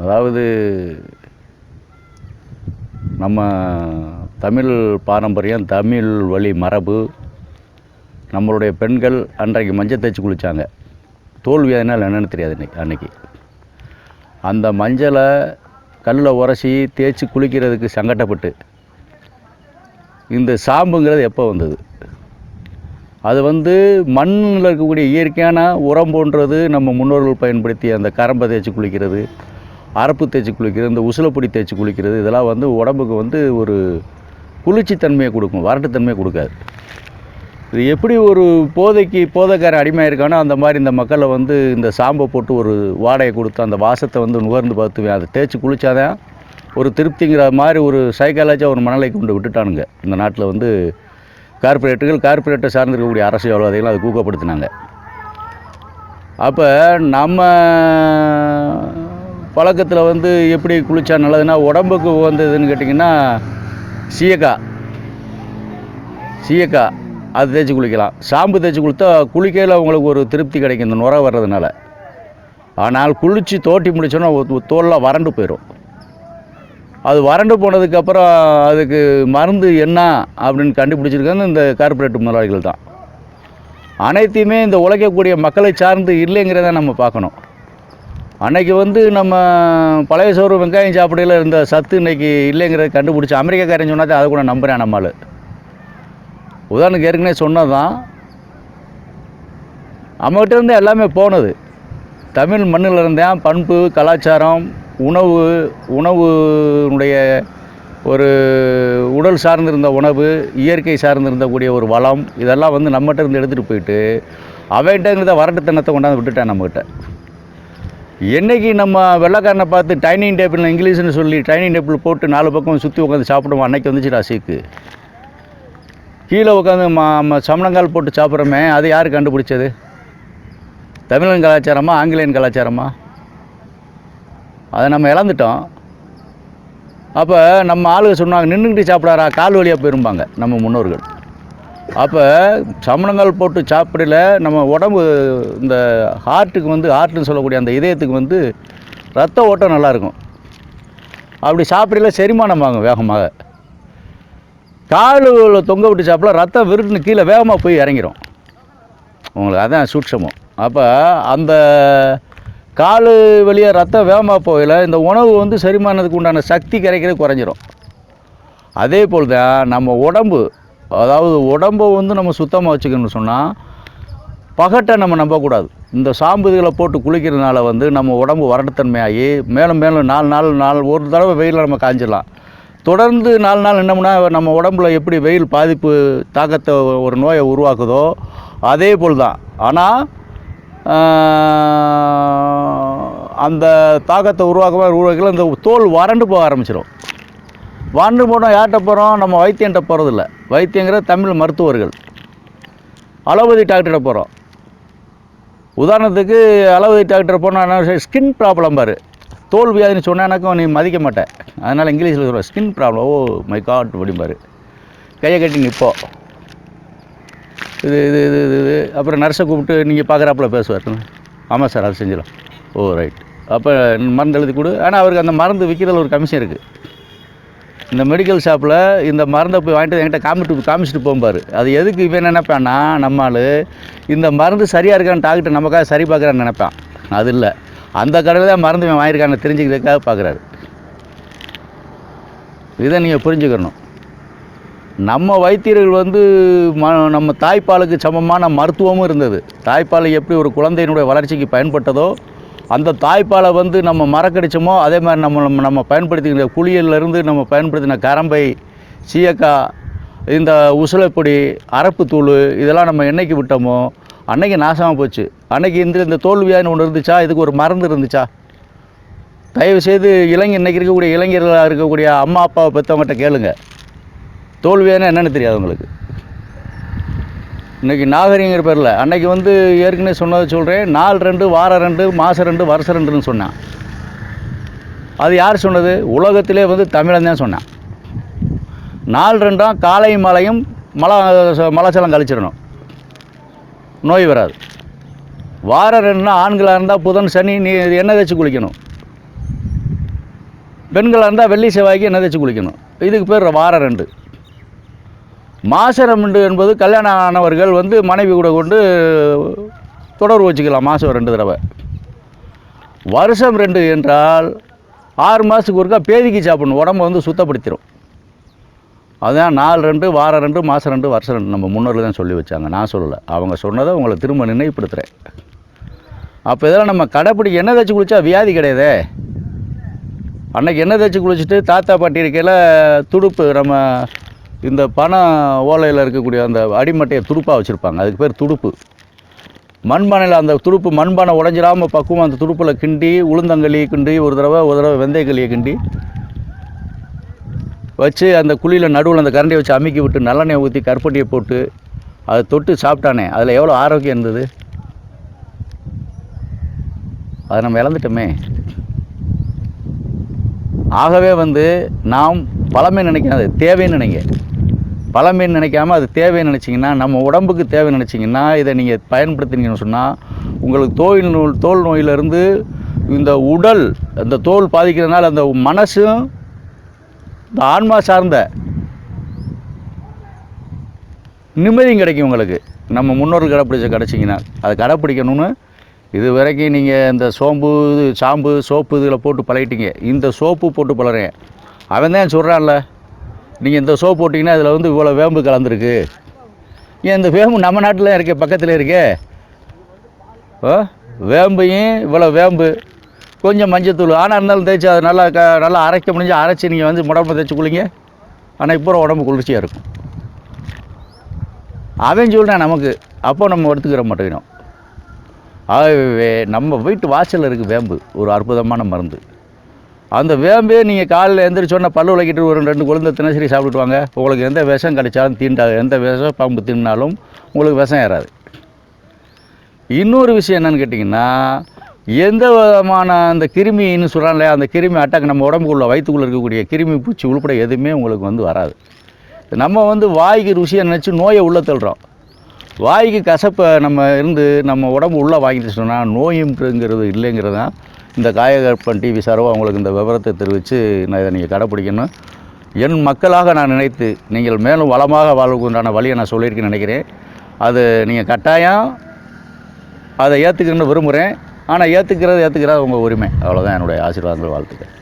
அதாவது நம்ம தமிழ் பாரம்பரியம் தமிழ் வழி மரபு நம்மளுடைய பெண்கள் அன்றைக்கு மஞ்சள் தேய்ச்சி குளித்தாங்க தோல்வி அதனால் என்னென்னு தெரியாது இன்னைக்கு அன்னைக்கு. அந்த மஞ்சளை கல்லில் உரசி தேய்ச்சி குளிக்கிறதுக்கு சங்கட்டப்பட்டு இந்த சாம்புங்கிறது எப்போ வந்தது? அது வந்து மண்ணில் இருக்கக்கூடிய இயற்கையான உரம் போன்றது நம்ம முன்னோர்கள் பயன்படுத்திய அந்த கரம்பை தேய்ச்சி குளிக்கிறது அரப்பு தேய்ச்சி குளிக்கிறது இந்த உசிலப்பொடி தேய்ச்சி குளிக்கிறது இதெல்லாம் வந்து உடம்புக்கு வந்து ஒரு குளிர்ச்சித்தன்மையை கொடுக்கும் வறட்டுத்தன்மையை கொடுக்காது. இது எப்படி ஒரு போதைக்கு போதைக்காரன் அடிமையாக இருக்கானோ அந்த மாதிரி இந்த மக்களை வந்து இந்த சாம்பை போட்டு ஒரு வாடகை கொடுத்து அந்த வாசத்தை வந்து நுகர்ந்து பார்த்து அதை தேய்ச்சி குளித்தாதான் ஒரு திருப்திங்கிற மாதிரி ஒரு சைக்காலஜியாக ஒரு மனநிலை கொண்டு விட்டுட்டானுங்க. இந்த நாட்டில் வந்து கார்பரேட்டுகள் கார்ப்பரேட்டை சார்ந்திருக்கக்கூடிய அரசியல்வாதிகள் அதை ஊக்கப்படுத்தினாங்க அப்போ நம்ம பழக்கத்தில் வந்து எப்படி குளித்தா நல்லதுன்னா உடம்புக்கு உகந்ததுன்னு கேட்டிங்கன்னா சீயக்காய் சீயக்காய் அது தேய்ச்சி குளிக்கலாம். சாம்பு தேய்ச்சி குளித்தா குளிக்கையில் உங்களுக்கு ஒரு திருப்தி கிடைக்கும் இந்த நுரை வர்றதுனால. ஆனால் குளித்து தோட்டி முடிச்சோன்னா தோல்லாம் வறண்டு போயிடும் அது வறண்டு போனதுக்கப்புறம் அதுக்கு மருந்து என்ன அப்படின்னு கண்டுபிடிச்சிருக்காங்க இந்த கார்ப்பரேட் முதலாளிகள் தான். அனைத்தையுமே இந்த உழைக்கக்கூடிய மக்களை சார்ந்து இல்லைங்கிறத நம்ம பார்க்கணும். அன்னைக்கு வந்து நம்ம பழைய சோறு வெங்காயம் சாப்பிடையில் இருந்த சத்து இன்னைக்கு இல்லைங்கிறத கண்டுபிடிச்சி அமெரிக்காக்காரன் சொன்னால் அதை கூட நம்புகிறேன் நம்மால். உதாரணத்துக்கு ஏற்கனவே சொன்னது தான் நம்மகிட்ட இருந்து எல்லாமே போனது. தமிழ் மண்ணில் இருந்தேன். பண்பு கலாச்சாரம் உணவு உணவுனுடைய ஒரு உடல் சார்ந்திருந்த உணவு இயற்கை சார்ந்திருந்தக்கூடிய ஒரு வளம் இதெல்லாம் வந்து நம்மகிட்ட இருந்து எடுத்துகிட்டு போயிட்டு அவன்கிட்டங்கிறத வரட்டுத்தனத்தை கொண்டாந்து விட்டுட்டேன் நம்மகிட்ட. என்னைக்கு நம்ம வெள்ளைக்காரனை பார்த்து டைனிங் டேபிள் இங்கிலீஷ்னு சொல்லி டைனிங் டேபிள் போட்டு நாலு பக்கம் சுற்றி உட்காந்து சாப்பிடுவோம் அன்னைக்கு வந்துச்சுடா சீக்கு. கீழே உட்காந்து நம்ம சமணங்கால் போட்டு சாப்பிட்றோமே அது யார் கண்டுபிடிச்சது? தமிழன் கலாச்சாரமா ஆங்கிலேயன் கலாச்சாரமா? அதை நம்ம இழந்துட்டோம். அப்போ நம்ம ஆளுங்க சொன்னாங்க நின்றுக்கிட்டு சாப்பிடாரா கால் வழியாக போயிருப்பாங்க நம்ம முன்னோர்கள். அப்போ சமணங்கள் போட்டு சாப்பிடல நம்ம உடம்பு இந்த ஹார்ட்டுக்கு வந்து ஹார்ட்னு சொல்லக்கூடிய அந்த இதயத்துக்கு வந்து ரத்த ஓட்டம் நல்லாயிருக்கும் அப்படி சாப்பிடல செரிமானம் ஆகும் வேகமாக. காலில் தொங்க விட்டு சாப்பிட ரத்தம் விருட்டுன்னு கீழே வேகமாக போய் இறங்கிடும் உங்களுக்கு அதான் சூட்சமம். அப்போ அந்த காலு வழியாக ரத்தம் வேகமாக போகல இந்த உணவு வந்து செரிமானத்துக்கு உண்டான சக்தி கிடைக்கிறது குறைஞ்சிரும். அதே போல் தான் நம்ம உடம்பு அதாவது உடம்பை வந்து நம்ம சுத்தமாக வச்சுக்கணும்னு சொன்னால் பகட்டை நம்ம நம்பக்கூடாது. இந்த சாம்பு இதுகளை போட்டு குளிக்கிறதுனால வந்து நம்ம உடம்பு வறட்டுத்தன்மையாகி மேலும் மேலும் நாலு நாள் நாலு ஒரு தடவை வெயிலில் நம்ம காய்ஞ்சிடலாம் தொடர்ந்து நாலு நாள் என்னமுன்னா நம்ம உடம்புல எப்படி வெயில் பாதிப்பு தாக்கத்தை ஒரு நோயை உருவாக்குதோ அதே போல் தான். ஆனால் அந்த தாக்கத்தை உருவாக்க உருவாக்கல இந்த தோல் வறண்டு போக ஆரம்பிச்சிடும் வாண்டு போனோம் யார்கிட்ட போகிறோம் நம்ம வைத்தியன்ட்ட போகிறதில்ல வைத்தியங்கிற தமிழ் மருத்துவர்கள். அலோபதி டாக்டர்கிட்ட போகிறோம் உதாரணத்துக்கு அலோபதி டாக்டர் போனால் ஸ்கின் ப்ராப்ளம் பாரு. தோல் வியாதின்னு சொன்னானாக்கும் நீ மதிக்க மாட்டேன் அதனால் இங்கிலீஷில் சொல்லுவேன் skin problem oh my God அப்படிம்பாரு. கையை கட்டி நிற்போம் இது இது இது இது இது. அப்புறம் நர்ஸை கூப்பிட்டு நீங்கள் பார்க்குறாப்புல பேசுவார். ஆமாம் சார் அது செஞ்சிடலாம் ஓ ரைட் அப்போ மருந்து எழுதி கொடு. ஆனால் அவருக்கு அந்த மருந்து விற்கிறதுல ஒரு கமிஷன் இருக்குது இந்த மெடிக்கல் ஷாப்பில் இந்த மருந்தை போய் வாங்கிட்டு என்கிட்ட காமிட்டு காமிச்சிட்டு போகும்பாரு அது எதுக்கு இவன் நினைப்பான்னா நம்மால் இந்த மருந்து சரியாக இருக்கான்னு டாக்டர் நமக்காக சரி பார்க்குறான்னு நினைப்பான். அது இல்லை. அந்த கடையில் தான் மருந்து இவன் வாங்கியிருக்கான்னு தெரிஞ்சுக்கிறதுக்காக பார்க்குறாரு. இதை நீங்கள் புரிஞ்சுக்கணும். நம்ம வைத்தியர்கள் வந்து ம நம்ம தாய்ப்பாலுக்கு சமமான மருத்துவமும் இருந்தது. தாய்ப்பால் எப்படி ஒரு குழந்தையினுடைய வளர்ச்சிக்கு பயன்பட்டதோ அந்த தாய்ப்பாலை வந்து நம்ம மறக்கடிச்சோமோ அதே மாதிரி நம்ம நம்ம நம்ம பயன்படுத்திக்கிற குளியல்லேருந்து நம்ம பயன்படுத்தின கரம்பை சீயக்காய் இந்த உசுளைப்பொடி அரப்புத்தூள் இதெல்லாம் நம்ம என்னைக்கு விட்டோமோ அன்னைக்கு நாசமாக போச்சு. அன்னைக்கு இந்த இந்த தோல்வியான்னு ஒன்று இருந்துச்சா? இதுக்கு ஒரு மருந்து இருந்துச்சா? தயவு செய்து இளைஞர் இன்னைக்கு இருக்கக்கூடிய இளைஞர்களாக இருக்கக்கூடிய அம்மா அப்பாவை பெற்றவங்ககிட்ட கேளுங்க. தோல்வியானா என்னென்னு தெரியாது உங்களுக்கு. இன்றைக்கி நாகரிகங்கிற பேரில் அன்றைக்கி வந்து ஏற்கனவே சொன்னதை சொல்கிறேன் நாள் ரெண்டு வாரம் ரெண்டு மாதம் ரெண்டு வருஷம் ரெண்டுன்னு சொன்னான். அது யார் சொன்னது? உலகத்திலே வந்து தமிழன் தான் சொன்னான். நாள் ரெண்டாம் காலை மலையும் மலை மலைச்சலம் கழிச்சிடணும். நோய் வராது. வாரம் ரெண்டுனா ஆண்களாக இருந்தால் புதன் சனி நீ எண்ணெய் தேய்ச்சி குளிக்கணும். பெண்களாக இருந்தால் வெள்ளி செவ்வாய்க்கு எண்ணெய் தேய்ச்சி குளிக்கணும். இதுக்கு பேர் வாரம் ரெண்டு. மாச ரெண்டு என்பது கல்யாணம் ஆனவர்கள் வந்து மனைவி கூட கொண்டு தொடர்பு வச்சுக்கலாம் மாதம் ரெண்டு தடவை. வருஷம் ரெண்டு என்றால் ஆறு மாதத்துக்கு ஒருக்கா பேதிக்கு சாப்பிடணும் உடம்ப வந்து சுத்தப்படுத்திடும் அதுதான் நாலு ரெண்டு வாரம் ரெண்டு மாதம் ரெண்டு வருஷம் ரெண்டு. நம்ம முன்னோர்கள் தான் சொல்லி வச்சாங்க. நான் சொல்லலை. அவங்க சொன்னதை உங்களை திரும்ப நினைவுபடுத்துகிறேன் அப்போ இதெல்லாம் நம்ம கடைப்பிடிக்க எண்ணெய் தேய்ச்சி குளித்தா வியாதி கிடையாதே? அன்னைக்கு எண்ணெய் தேய்ச்சி குளிச்சுட்டு தாத்தா பாட்டி இருக்கையில் துடுப்பு நம்ம இந்த பனை ஓலையில் இருக்கக்கூடிய அந்த அடிமட்டையை துடுப்பாக வச்சுருப்பாங்க. அதுக்கு பேர் துடுப்பு. மண்பானையில் அந்த துடுப்பு மண்பானை உடஞ்சிடாமல் பக்குவம் அந்த துடுப்பில் கிண்டி உளுந்தங்களியை கிண்டி ஒரு தடவை ஒரு தடவை வெந்தயக்களியை கிண்டி வச்சு அந்த குழியில் நடுவில் அந்த கரண்டியை வச்சு அமுக்கி விட்டு நல்லெண்ணெய் ஊற்றி கருப்பட்டியை போட்டு அதை தொட்டு சாப்பிட்டானே. அதில் எவ்வளோ ஆரோக்கியம் இருந்தது? அதை நம்ம இழந்துட்டோமே. ஆகவே வந்து நாம் பழமை நினைக்காது தேவைன்னு நினைங்க பழமைன்னு நினைக்காம அது தேவைன்னு நினச்சிங்கன்னா நம்ம உடம்புக்கு தேவை நினச்சிங்கன்னா இதை நீங்கள் பயன்படுத்தினீங்கன்னு சொன்னால் உங்களுக்கு தோல் நோய் தோல் நோயிலிருந்து இந்த உடல் அந்த தோல் பாதிக்கிறதுனால அந்த மனசும் இந்த ஆன்மா சார்ந்த நிம்மதியும் கிடைக்கும் உங்களுக்கு. நம்ம முன்னோர்கள் கடைப்பிடிச்ச கிடச்சிங்கன்னா அதை கடைப்பிடிக்கணும்னு இது வரைக்கும் நீங்கள் இந்த சோம்பு இது சாம்பு சோப்பு இதில் போட்டு பழகிட்டீங்க. இந்த சோப்பு போட்டு பழகிறேன். அவன் தான் சொல்கிறான்ல நீங்கள் இந்த சோப் போட்டிங்கன்னா அதில் வந்து இவ்வளோ வேம்பு கலந்துருக்கு. ஏன் இந்த வேம்பு நம்ம நாட்டில் இருக்கே பக்கத்தில் இருக்கே? ஓ வேம்பையும் இவ்வளோ வேம்பு. கொஞ்சம் மஞ்சத்தூள். ஆனால் இருந்தாலும் தேய்ச்சி அதை நல்லா க நல்லா அரைக்க முடிஞ்சு அரைச்சி நீங்கள் வந்து உடம்பு தேய்ச்சி குளிங்க. ஆனால் இப்போ உடம்பு குளிர்ச்சியாக இருக்கும். அவன் சொல்கிறான் நமக்கு. அப்போ நம்ம எடுத்துக்கிற மாட்டேங்கிறோம். ஆகவே நம்ம வீட்டு வாசலில் இருக்குது வேம்பு. ஒரு அற்புதமான மருந்து. அந்த வேம்பே நீங்கள் காலையில் எந்திரிச்சோன்னே பல்லு விளக்கிட்டு ஒரு ரெண்டு குழந்தை தினசரி சாப்பிட்டுட்டு வாங்க உங்களுக்கு எந்த விஷம் கிடைச்சாலும் தீண்டாது. எந்த விஷம் பாம்பு தின்னாலும் உங்களுக்கு விஷம் ஏறாது. இன்னொரு விஷயம் என்னன்னு கேட்டிங்கன்னா எந்த விதமான அந்த கிருமின்னு சொல்கிறாங்களே அந்த கிருமி அட்டாக் நம்ம உடம்புக்குள்ளே வயிற்றுக்குள்ளே இருக்கக்கூடிய கிருமி பூச்சி உள்பட எதுவுமே உங்களுக்கு வந்து வராது. நம்ம வந்து வாய்க்கு ருசியை நினச்சி நோயை உள்ளே தள்ளுறோம். வாய்க்கு கசப்பை நம்ம இருந்து நம்ம உடம்பு உள்ளே வாங்கிட்டு சொன்னால் நோயுங்கிறது இல்லைங்கிறது தான் இந்த காயகற்பன் டிவி சார்பாக உங்களுக்கு இந்த விவரத்தை தெரிவித்து நான் இதை நீங்கள் கடைப்பிடிக்கணும். என் மக்களாக நான் நினைத்து நீங்கள் மேலும் வளமாக வாழ்வுக்கு உண்டான வழியை நான் சொல்லியிருக்கேன்னு நினைக்கிறேன். அது நீங்கள் கட்டாயம் அதை ஏற்றுக்கணும்னு விரும்புகிறேன். ஆனால் ஏற்றுக்கிறது ஏற்றுக்கிறது உங்கள் உரிமை. அவ்வளோதான் என்னுடைய ஆசீர்வாதங்கள் வாழ்த்துக்கள்.